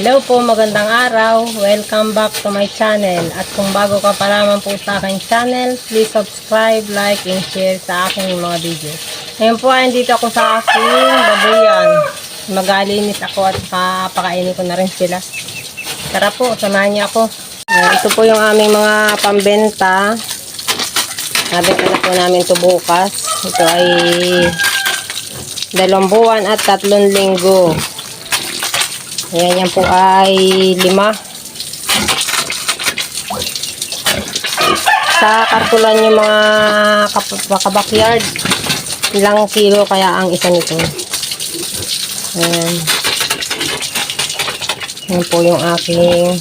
Hello po, magandang araw. Welcome back to my channel. At kung bago ka pa lamang po sa aking channel, please subscribe, like, and share sa aking mga video. Ngayon po ay dito ako sa aking babuyan. Magalinis ako at papakainin ko na rin sila. Tara po, samahan niyo ako. Ito po yung aming mga pambenta. Nabenta na po namin ito bukas. Ito ay dalawang buwan at tatlong linggo. Ayan, yan po ay lima. Sa kartulan yung mga kabakyard, ilang kilo kaya ang isa nito. Ayan. Yan po yung aking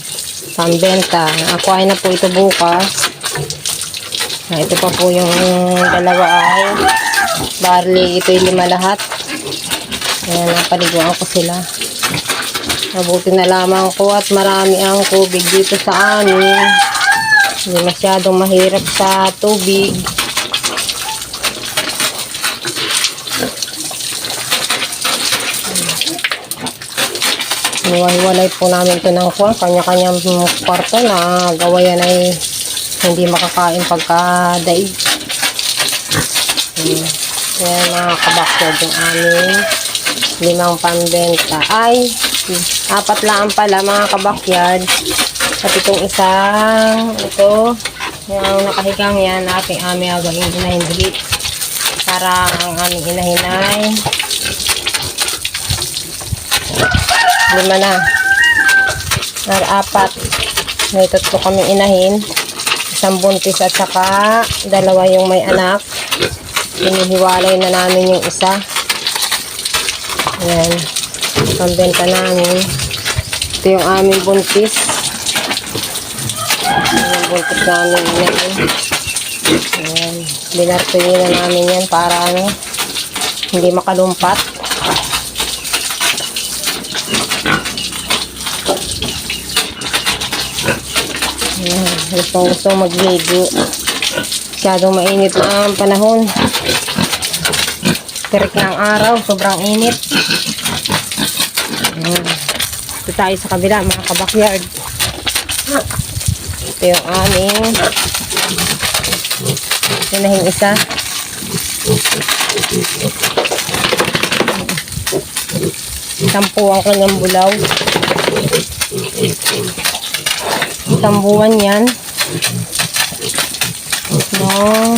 pambenta. Ako ay na po ito bukas. Ah, ito pa po yung dalawa ay barley. Ito yung lima lahat. Ayan, napaliguan ko sila. Mabuti na lamang ko at marami ang tubig dito sa amin. Hindi masyadong mahirap sa tubig. Niwalay po namin ito ng kuwan. Kanya-kanyang kwarto na gawa yan ay hindi makakain pagka daig. Hmm. Yan mga kabakyard yung aming limang pambenta. Ay, apat lang pala mga kabakyard. At itong isang, ito, yung nakahigang yan, aking aming agawin inahin ulit. Para ang aming inahinay. Lima na. Nag-apat. May tatlo kami inahin. Isang buntis at saka dalawa yung may anak. Hinihiwalay na namin yung isa. Ayan. Pambenta namin. Ito yung aming buntis. Ayan yung buntis namin inahin. Ayan. Binartuyin na namin yan para ano, hindi makalumpat. Ayan. Gusto gusto magligo. Masyadong mainit na ang panahon. Tirik ang araw. Sobrang init. Ayan. Ito tayo sa kabila, mga kabakyard. Ito yung aming pinahing isa. Sampu ang kanyang bulaw. Isang yan. No.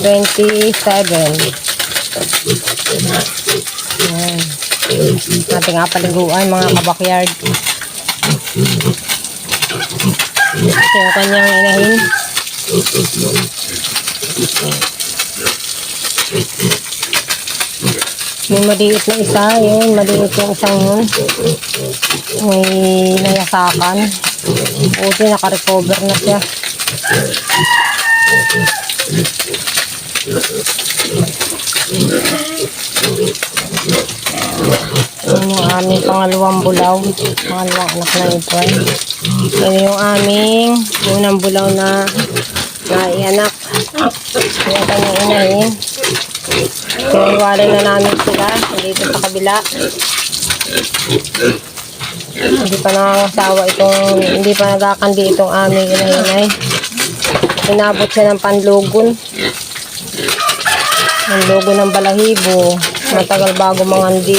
27. Ayan. Ating apaliguan mga kabakyard. Ito yung kanyang inahin. May maliit na isa, yun, maliit yung isang yun. May nayasakan. Buti naka-recover na siya. Yan yung aming pangalawang bulaw. Pangalawang anak na ito. Yan yung aming unang bulaw na naianak. Yan kanyang inahin. Kiniwalay na namin sila dito sa kabila. Hindi pa nangangasawa itong, hindi pa nagkakandi itong aming inahinay. Inabot siya ng panlugon. Ang logo ng balahibo. Matagal bago mangandi.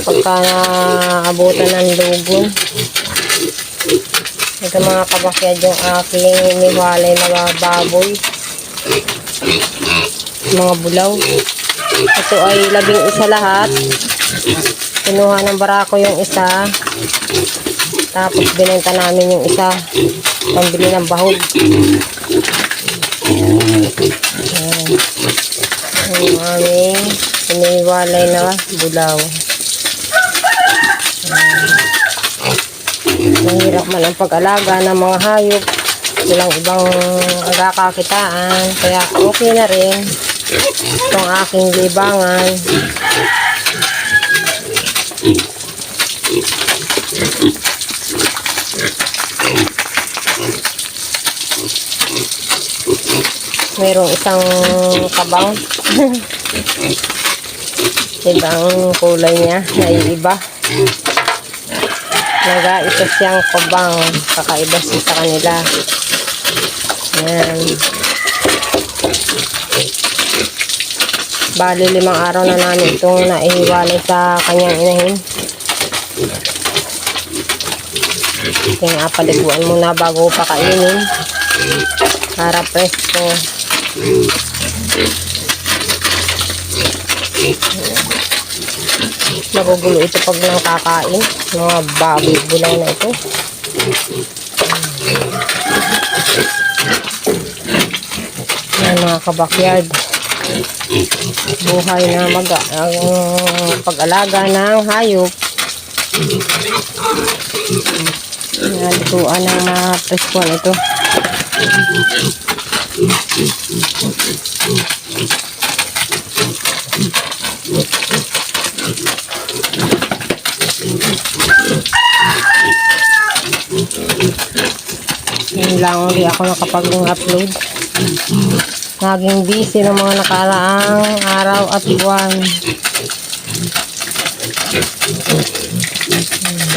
Pagka naabutan ng lugon. Ito mga kabakyad yung aking niwalay na baboy. Mga bulaw. Ito ay labing isa lahat. Kinuha ng barako yung isa. Tapos binenta namin yung isa. Pambili ng bahog. Ayan. Yung aming iniwalay na bulaw. Mahirap man ang pag-alaga ng mga hayop. Walang ibang agakakitaan. Kaya okay na rin itong aking libangan. Merong isang kabang. Ibang kulay niya, naiiba. Naga, isa siyang kabang, kakaiba siya sa kanila. Yan. Bali, limang araw na namin itong naihiwalay sa kanyang inahin. Kaya paliguan muna bago pakainin. Para presko. Magugulo ito pag lang kakain. Mga baboy bulay na ito. Yan mga kabakyard. Buhay na mag ang pag-alaga ng hayop. Nalutuan ng mga preskuan ito. Ngayon lang ulit ako nakapag-upload. Naging busy ng mga nakaraang araw at buwan.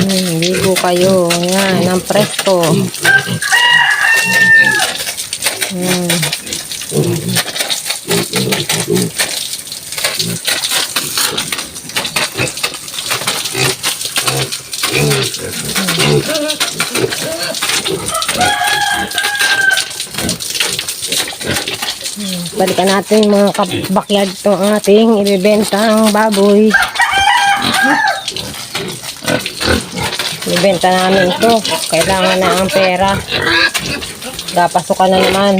Hmm, ligo kayo. Yan, ang presko. Hmm. Balikan natin mga kabakyard to ang ating ibibentang baboy. Ibenta namin ito. Kailangan na ang pera. Dapasokan na naman.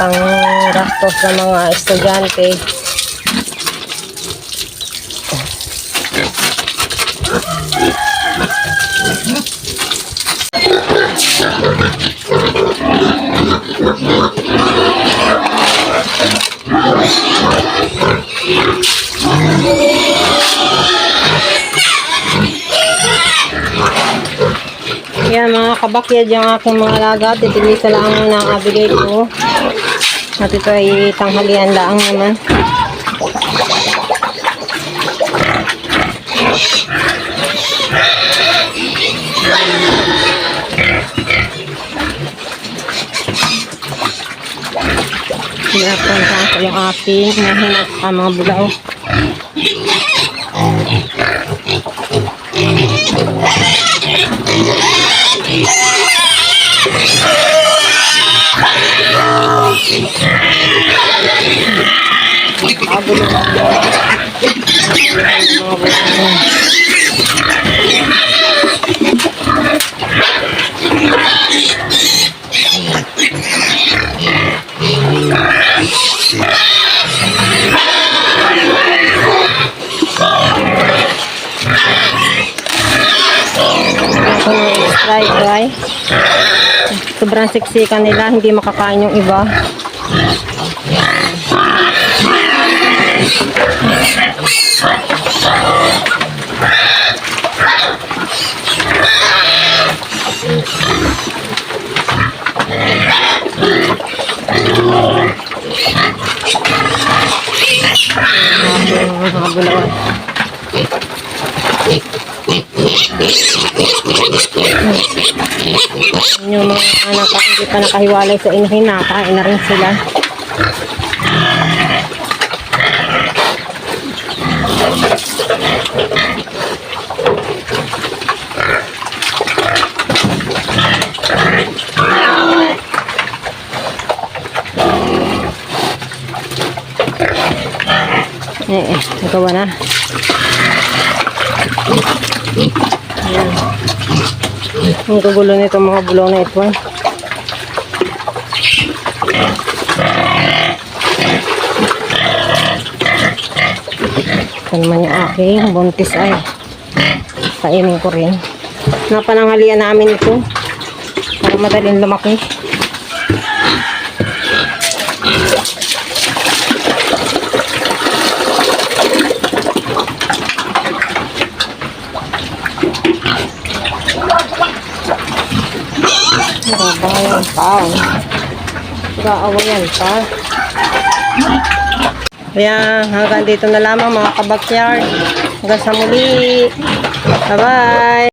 Pang gastos sa mga estudyante. Yan mga kabakyad yung aking mga alaga. Titilisa lang muna ang abigay ko. At ito ay tanghalian lang naman. Pinapunta ko yung aking nahinat ang mga bulaw. Abulo. Mga bulaw. Ay sobrang siksikan nila, hindi makakain yung iba. Mga mga bulawan. Yung mga anak ko hindi pa nakahiwalay sa inahin, nakain na rin sila. Eh, eh, nagawa na. Ayan. Ang kagulo nito mga bulaw na ito. Ito naman yung aking buntis ay. Kainin ko rin. Napananghalian namin ito. Para madaling lumaki. Pa. Naawayan pa. Kaya hanggang dito na lamang mga kabakyard. Hanggang sa muli. Bye-bye!